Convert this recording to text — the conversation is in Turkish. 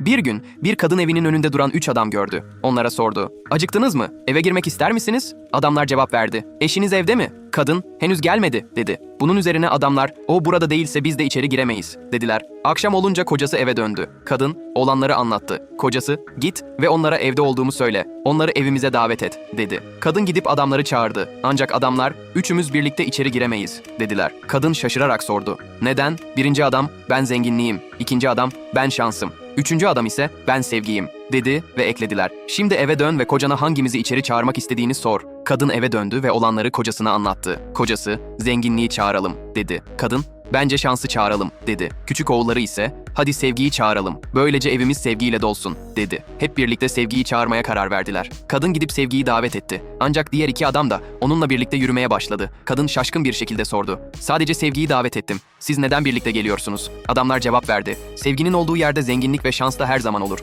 Bir gün bir kadın evinin önünde duran üç adam gördü. Onlara sordu. Acıktınız mı? Eve girmek ister misiniz? Adamlar cevap verdi. Eşiniz evde mi? Kadın henüz gelmedi dedi. Bunun üzerine adamlar o burada değilse biz de içeri giremeyiz dediler. Akşam olunca kocası eve döndü. Kadın olanları anlattı. Kocası git ve onlara evde olduğumu söyle. Onları evimize davet et dedi. Kadın gidip adamları çağırdı. Ancak adamlar üçümüz birlikte içeri giremeyiz dediler. Kadın şaşırarak sordu. Neden? Birinci adam ben zenginliğim. İkinci adam ben şansım. Üçüncü adam ise ben sevgiyim dedi ve eklediler. Şimdi eve dön ve kocana hangimizi içeri çağırmak istediğini sor. Kadın eve döndü ve olanları kocasına anlattı. Kocası zenginliği çağıralım dedi. Kadın bence şansı çağıralım dedi. Küçük oğulları ise hadi sevgiyi çağıralım. Böylece evimiz sevgiyle dolsun dedi. Hep birlikte sevgiyi çağırmaya karar verdiler. Kadın gidip sevgiyi davet etti. Ancak diğer iki adam da onunla birlikte yürümeye başladı. Kadın şaşkın bir şekilde sordu. Sadece sevgiyi davet ettim. Siz neden birlikte geliyorsunuz? Adamlar cevap verdi. Sevginin olduğu yerde zenginlik ve şans da her zaman olur.